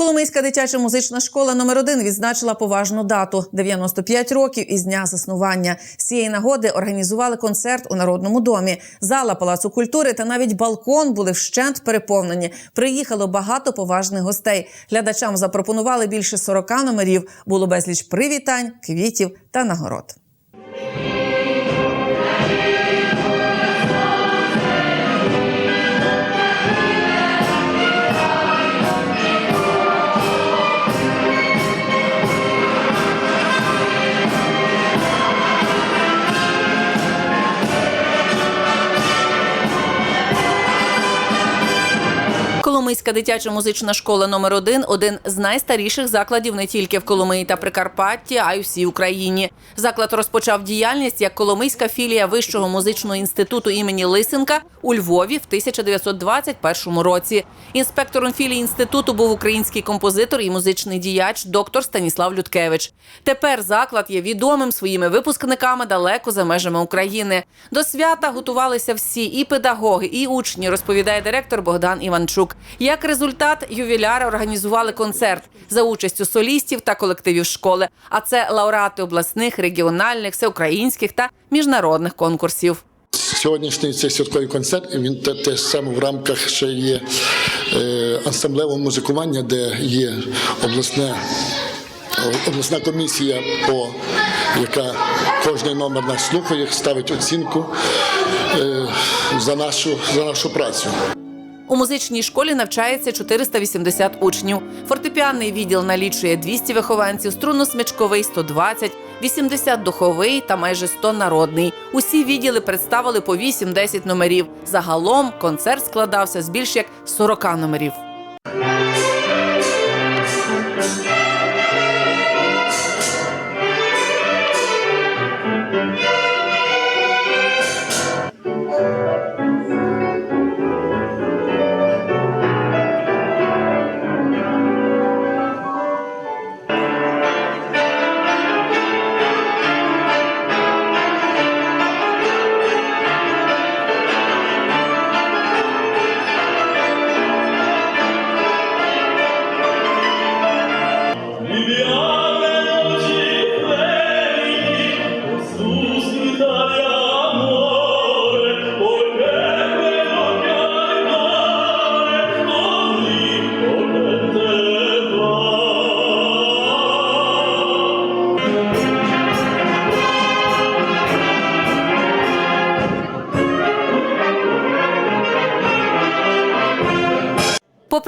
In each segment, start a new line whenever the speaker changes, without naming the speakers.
Коломийська дитяча музична школа номер 1 відзначила поважну дату 95 років із дня заснування. З цієї нагоди організували концерт у народному домі. Зала палацу культури та навіть балкон були вщент переповнені. Приїхало багато поважних гостей. Глядачам запропонували більше 40 номерів. Було безліч привітань, квітів та нагород. Коломийська дитяча музична школа номер 1 один з найстаріших закладів не тільки в Коломиї та Прикарпатті, а й всій Україні. Заклад розпочав діяльність як Коломийська філія Вищого музичного інституту імені Лисенка у Львові в 1921 році. Інспектором філії інституту був український композитор і музичний діяч доктор Станіслав Людкевич. Тепер заклад є відомим своїми випускниками далеко за межами України. До свята готувалися всі і педагоги, і учні, розповідає директор Богдан Іванчук. Як результат, ювіляри організували концерт за участю солістів та колективів школи. А це лауреати обласних, регіональних, всеукраїнських та міжнародних конкурсів.
Сьогоднішній цей святковий концерт він те, теж саме в рамках ще є е, ансамблевого музикування, де є обласне, обласна комісія, по, яка кожний номер нас слухає, ставить оцінку е, за, нашу, за нашу працю.
У музичній школі навчається 480 учнів. Фортепіанний відділ налічує 200 вихованців, струнно-смичковий 120, 80 духовий та майже 100 народний. Усі відділи представили по 8-10 номерів. Загалом концерт складався з більш як 40 номерів.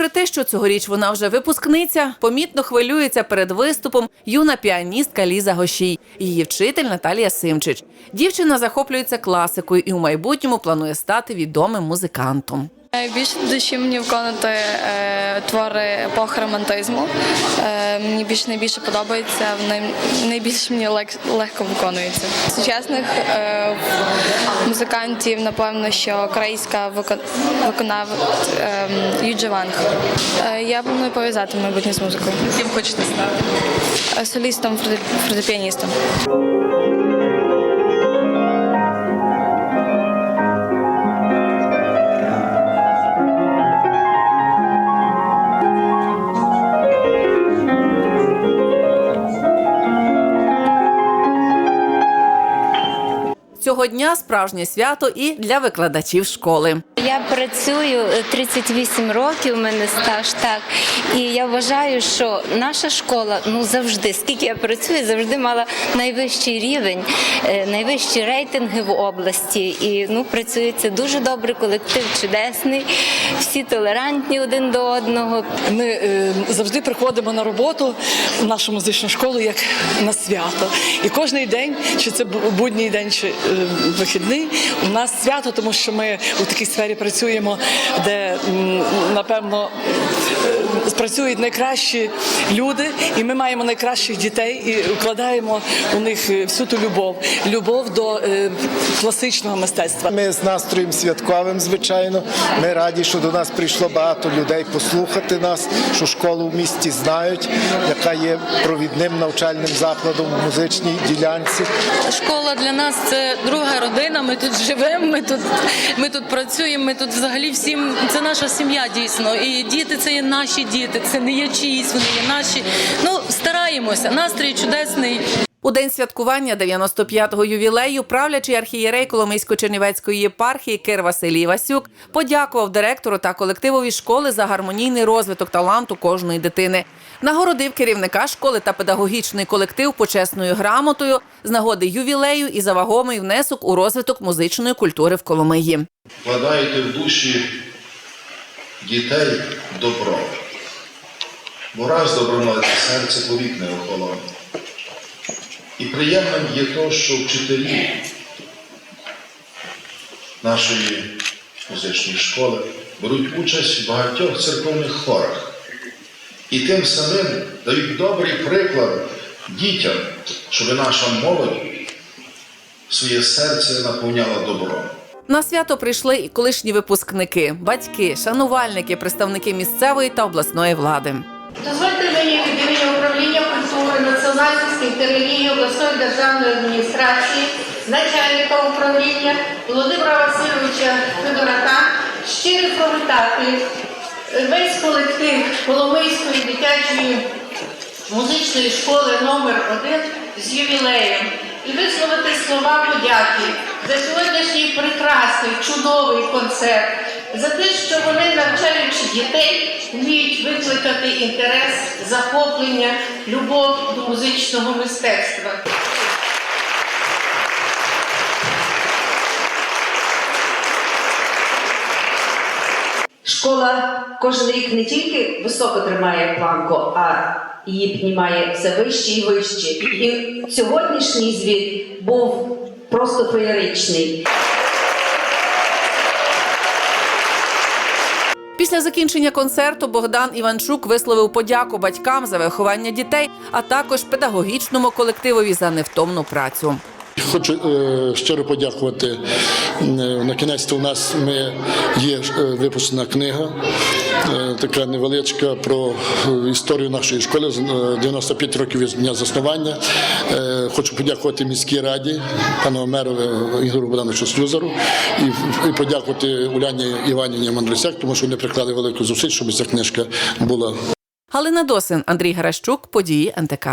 Попри те, що цьогоріч вона вже випускниця, помітно хвилюється перед виступом юна піаністка Ліза Гощій, її вчитель Наталія Симчич. Дівчина захоплюється класикою і у майбутньому планує стати відомим музикантом.
Більше душі мені виконати е, твори епохи романтизму. Е, мені більше найбільше подобається, вони найбільше мені лег, легко виконуються. Сучасних е, музикантів, напевно, що корейська викон, виконав е, Юджі Ванг. Е, я планую пов'язати майбутнє з музикою.
Ким хочете стати?
Е, Солістом, форте- фортепіаністом.
Цього дня справжнє свято і для викладачів школи.
Я працюю е, 38 років, у мене стаж так. І я вважаю, що наша школа ну завжди, скільки я працюю, завжди мала найвищий рівень, е, найвищі рейтинги в області. І ну працюється дуже добре, колектив чудесний, всі толерантні один до одного.
Ми е, завжди приходимо на роботу в нашу музичну школу як на свято. І кожен день, чи це будній день, чи е, вихідний, у нас свято, тому що ми у такій сфері працюємо, де напевно працюють найкращі люди, і ми маємо найкращих дітей і вкладаємо у них е, всю ту любов, любов до е, класичного мистецтва.
Ми з настроєм святковим, звичайно. Ми раді, що до нас прийшло багато людей послухати нас, що школу в місті знають, яка є провідним навчальним закладом в музичній ділянці.
Школа для нас це друга родина. Ми тут живемо, ми тут, ми тут працюємо, ми Ми тут взагалі всім це наша сім'я дійсно. І діти це є наші діти, це не є чиїсь, вони є наші. Ну стараємося. Настрій чудесний.
У день святкування 95-го ювілею правлячий архієрей Коломийсько-Чернівецької єпархії Кир Василій Івасюк подякував директору та колективові школи за гармонійний розвиток таланту кожної дитини. Нагородив керівника школи та педагогічний колектив почесною грамотою з нагоди ювілею і за вагомий внесок у розвиток музичної культури в Коломиї.
вкладаєте в душі дітей добро. Бо раз добро серце повік не охолоне. І приємним є то, що вчителі нашої музичної школи беруть участь в багатьох церковних хорах. І тим самим дають добрий приклад дітям, щоб наша молодь своє серце наповняла добром.
На свято прийшли і колишні випускники, батьки, шанувальники, представники місцевої та обласної влади.
Дозвольте мені від імені управління культури, національності та релігії обласної державної адміністрації, начальника управління Володимира Васильовича Федорака щиро привітати весь колектив Коломийської дитячої музичної школи номер 1 з ювілеєм і висловити слова подяки за сьогоднішній прекрасний, чудовий концерт, за те, що вони, навчаючи дітей, вміють викликати інтерес, захоплення, любов до музичного мистецтва.
Школа кожен рік не тільки високо тримає планку, а її піднімає все вище і вище. І сьогоднішній звіт був просто феєричний.
Після закінчення концерту Богдан Іванчук висловив подяку батькам за виховання дітей, а також педагогічному колективові за невтомну працю.
Хочу е, щиро подякувати. Е, На кінець у нас ми є е, випущена книга, така невеличка про історію нашої школи з е, 95 років від дня заснування. Хочу подякувати міській раді, пану мерові Ігору Богдановичу Слюзару і, подякувати Уляні Іванівні Мандрусяк, тому що вони приклали велику зусиль, щоб ця книжка була
Галина Досин, Андрій Геращук, події НТК.